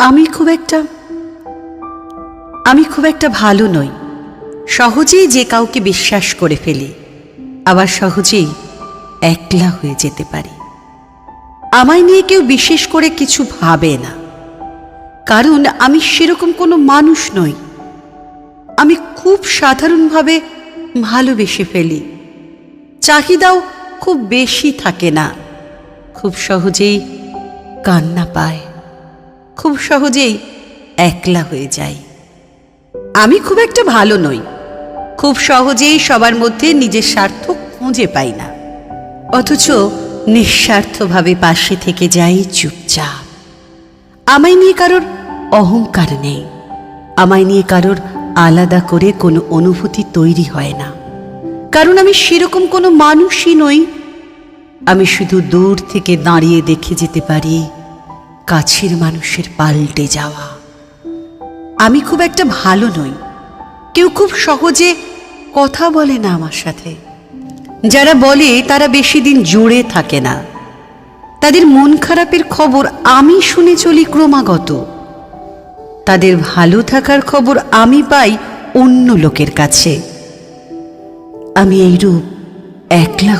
আমি খুব একটা, আমি খুব একটা ভালো নই। সহজেই যে কাউকে বিশ্বাস করে ফেলি, আবার সহজেই একলা হয়ে যেতে পারি। আমায় নিয়ে কেউ বিশেষ করে কিছু ভাবে না। কারণ আমি সেরকম কোনো মানুষ নই। আমি খুব সাধারণভাবে ভালোবেসে ফেলি। চাহিদাও খুব বেশি থাকে না। খুব সহজেই কান্না পায়। খুব সহজেই একলা হয়ে যায় আমি খুব একটা ভালো নই। খুব সহজেই সবার মধ্যে নিজের স্বার্থ খুঁজে পাই না। অথচ নিঃস্বার্থভাবে পাশে থেকে যাই চুপচাপ। আমায় নিয়ে কারোর অহংকার নেই। আমায় নিয়ে কারোর আলাদা করে কোনো অনুভূতি তৈরি হয় না। কারণ আমি সেরকম কোনো মানুষই নই। আমি শুধু দূর থেকে দাঁড়িয়ে দেখে যেতে পারি কাছের মানুষের পাল্টে যাওয়া। আমি খুব একটা ভালো নই। কেউ খুব সহজে কথা বলে না আমার সাথে। যারা বলে, তারা বেশি দিন জুড়ে থাকে না। তাদের মন খারাপের খবর আমি শুনে চলি ক্রমাগত। তাদের ভালো থাকার খবর আমি পাই অন্য লোকের কাছে। আমি এইরূপ একলা